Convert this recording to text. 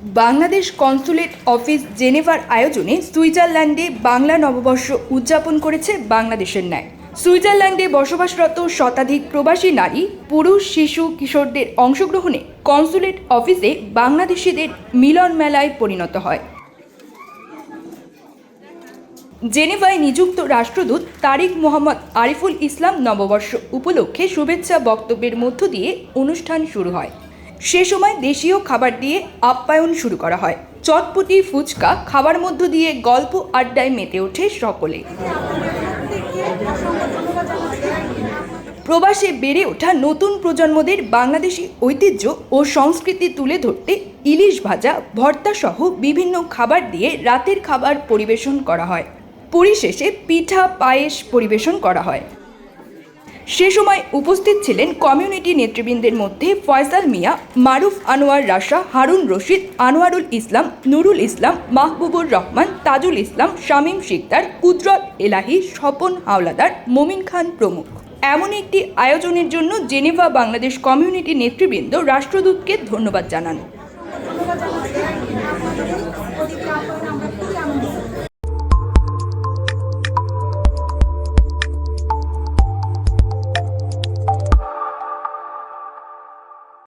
Bangladesh consulate office জেনেভার আয়োজনে সুইজারল্যান্ডে বাংলা নববর্ষ উদযাপন করেছে বাংলাদেশের ন্যায়। সুইজারল্যান্ডে বসবাসরত শতাধিক প্রবাসী নারী, পুরুষ, শিশু, কিশোরদের অংশগ্রহণে কনসুলেট অফিসে বাংলাদেশিদের মিলন মেলায় পরিণত হয়। জেনেভায় নিযুক্ত রাষ্ট্রদূত তারিক মোহাম্মদ আরিফুল ইসলাম নববর্ষ উপলক্ষে শুভেচ্ছা বক্তব্যের মধ্য দিয়ে অনুষ্ঠান শুরু হয়। সে সময় দেশীয় খাবার দিয়ে আপ্যায়ন শুরু করা হয়। চটপটি ফুচকা খাবার মধ্য দিয়ে গল্প আড্ডায় মেতে ওঠে সকলে। প্রবাসে বেড়ে ওঠা নতুন প্রজন্মদের বাংলাদেশি ঐতিহ্য ও সংস্কৃতি তুলে ধরতে ইলিশ ভাজা, ভর্তা সহ বিভিন্ন খাবার দিয়ে রাতের খাবার পরিবেশন করা হয়। পরিশেষে পিঠা, পায়েস পরিবেশন করা হয়। সে সময় উপস্থিত ছিলেন কমিউনিটি নেতৃবৃন্দের মধ্যে ফয়সাল মিয়া, মারুফ আনোয়ার রাশা, হারুন রশিদ, আনোয়ারুল ইসলাম, নুরুল ইসলাম, মাহবুবুর রহমান, তাজুল ইসলাম, শামীম শিকদার, কুদরত এলাহি, স্বপন হাওলাদার, মোমিন খান প্রমুখ। এমন একটি আয়োজনের জন্য জেনেভা বাংলাদেশ কমিউনিটি নেতৃবৃন্দ রাষ্ট্রদূতকে ধন্যবাদ জানান।